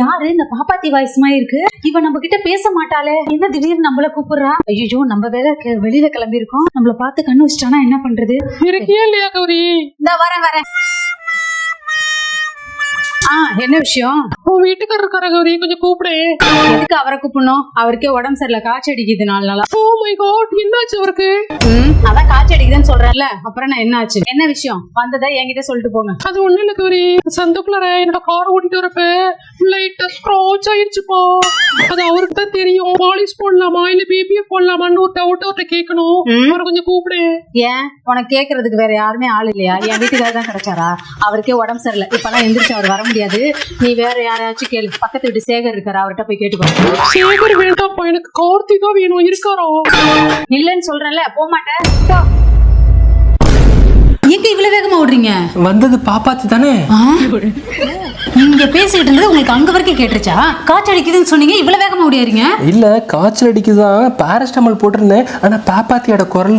யாரு? இந்த பாப்பாத்தி வாய்ஸ் மாதிரி இருக்கு. இவ நம்ம கிட்ட பேச மாட்டாளே. என்ன திடீர்னு நம்மள கூப்பிடுறா? ஐயோ நம்ம வேற வெளியில கிளம்பி இருக்கோம் நம்மள பார்த்து கண்ணு வச்சிட்டானா என்ன பண்றது? இருக்கியா இல்லையா கௌரி? இந்த வரேன் வரேன். என்ன விஷயம்? உன் வீட்டுக்காரர் இருக்கார கௌரி? கொஞ்சம் கூப்பிடு. எதுக்கு அவரை கூப்பிடணும்? அவருக்கே உடம்பு சரியில்லை காய்ச்சல் அடிக்குது நாலு நாளா. ஓ மை காட் என்னாச்சு அவருக்கு? அதான் காய்ச்சல் அடிக்குதுன்னு சொல்றேன்ல. அப்புறம் நான் என்ன ஆச்சு என்ன விஷயம்? வந்ததை என்கிட்ட சொல்லிட்டு போங்க. அது ஒண்ணு இல்ல கௌரி. சந்துக்குள்ளார என்னோட கார் ஓட்டிட்டு வரப்ப லைட்டா ஸ்க்ராச் ஆயிடுச்சுப்பா அது அவருக்கு தான் தெரியும். பாலிஷ் போடலாமா? இல்ல பிபிஎஃப் போடலாமான்னு ஒரு டவுட் அவர்கிட்ட கேட்கணும். அவரை கொஞ்சம் கூப்பிடு. ஏன்? உனக்கு கேக்குறதுக்கு வேற யாருமே ஆள் இல்லையா? என் வீட்டுக்காரர் தான் கிடைச்சாரா? அவருக்கே உடம்பு சரியில்லை. இப்பெல்லாம் எந்திரிச்சு அவர் வர முடியாது. நீ வேற யாராச்சும் கேளு. பக்கத்து வீட்டு சேகர் இருக்காரு? அவர்கிட்ட போய் கேட்டுக்கோ. சேகர் வேண்டாம்ப்பா. எனக்கு கார்த்தி தான் வேணும். இருக்காரா? இல்லன்னு சொல்றேன்ல. போக மாட்டேன். எங்க இவ்வளவு வேகமா ஓடுறீங்க? வந்தது பாப்பாத்து தானே? இங்க பேசிக்கிட்டு இருந்தது உங்களுக்கு அங்க வரைக்கும் கேட்டுருச்சா? காய்ச்சல் அடிக்குதுன்னு சொன்னீங்க இவ்வளவு வேகமா ஓடியாரீங்க இல்ல காய்ச்சல் அடிக்குதான் பாராஸ்டமால் போட்டிருந்தேன். ஆனா பாப்பாத்தியோட குரல்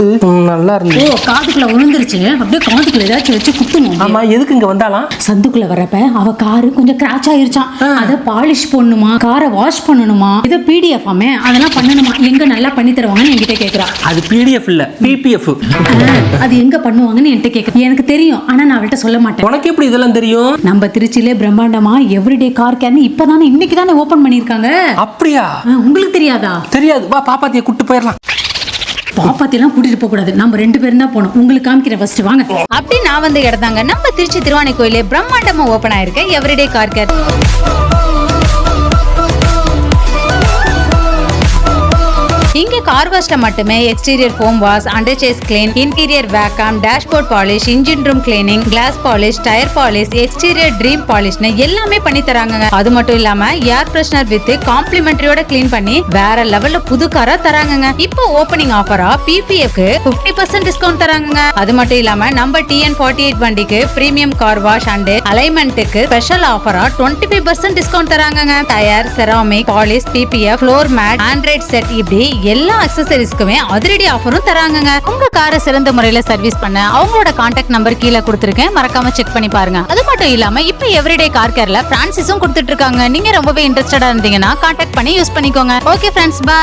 நல்லா ஓ இருந்துச்சு காதுக்குள்ள விழுந்துருச்சு அப்படியே காதுக்குள்ள ஏதாச்சும் வச்சு குத்தணும் ஆமா எதுக்கு இங்க வந்தாலாம்? சந்துக்குள்ள வரப்ப அவ காரு கொஞ்சம் கிராச் ஆயிருச்சான் அத பாலிஷ் பண்ணணுமா காரை வாஷ் பண்ணணுமா? இதை பிடிஎஃப் ஆமே அதெல்லாம் பண்ணணுமா? எங்க நல்லா பண்ணி தருவாங்கன்னு என்கிட்ட கேக்குறா. அது பிடிஎஃப் இல்ல பிபிஎஃப் அது எங்க பண்ணுவாங்கன்னு என்கிட்ட கேக்குறா. எனக்கு தெரியும் ஆனா நான் அவள்கிட்ட சொல்ல மாட்டேன். உனக்கு எப்படி இதெல்லாம் தெரியும்? நம்ம திருச்சியிலே பிரம்மாண்டமா எவ்ரிடே கார் கேர்னு இப்பதானே இன்னைக்கு தானே ஓபன் பண்ணிருக்காங்க அப்படியா உங்களுக்கு தெரியாதா? தெரியாது. வா பாப்பாத்திய கூட்டு போயிடலாம். பாப்பாத்தியெல்லாம் கூட்டிட்டு போக கூடாது நம்ம ரெண்டு பேரும் தான் போனோம் உங்களுக்கு காமிக்கிறேன் ஃபர்ஸ்ட் வாங்க. அப்படி நான் வந்து இடத்தாங்க நம்ம திருச்சி திருவாணி கோயிலே பிரம்மாண்டமா ஓபன் ஆயிருக்கு எவ்ரிடே கார் கேர் இங்க கார் வாஷ்ல மட்டுமே exterior foam wash under chassis clean interior vacuum dashboard polish engine room cleaning glass polish tyre polish exterior trim பாலிஷ்னு எல்லாமே பண்ணி தராங்க அது மட்டும் இல்லாம ஏர் ஃப்ரெஷ்னர் வித் காம்ப்ளிமெண்டரியோட க்ளீன் பண்ணி வேற லெவல்ல புது காரா தராங்கங்க. இப்போ ஓப்பனிங் ஆஃபரா பிபிஎஃப்க்கு 50% பர்சன்ட் டிஸ்கவுண்ட் தராங்க அது மட்டும் இல்லாம நம்ம டிஎன் ஃபார்ட்டி எயிட் வண்டிக்கு பிரீமியம் கார் வாஷ் அண்ட் அலைன்மெண்ட்டுக்கு ஸ்பெஷல் ஆஃபரா டுவெண்ட்டி ஃபைவ் பர்சன்ட் டிஸ்கவுண்ட் தராங்க tyre ceramic polish PPF floor mat Android set இப்படி எல்லா அக்சசரிஸ்க்குமே அதிரடி ஆஃபரும் தராங்கங்க. உங்க காரை சிறந்த முறையில சர்வீஸ் பண்ண அவங்களோட கான்டாக்ட் நம்பர் கீழே கொடுத்துருக்கேன். மறக்காம செக் பண்ணி பாருங்க. அது மட்டும் இல்லாம இப்ப எவ்ரிடே கார் கேர்ல பிரான்சிஸும் கொடுத்துட்டு இருக்காங்க. நீங்க ரொம்பவே இன்ட்ரெஸ்டடா இருந்தீங்கன்னா கான்டாக்ட் பண்ணி யூஸ் பண்ணிக்கோங்க. Okay friends by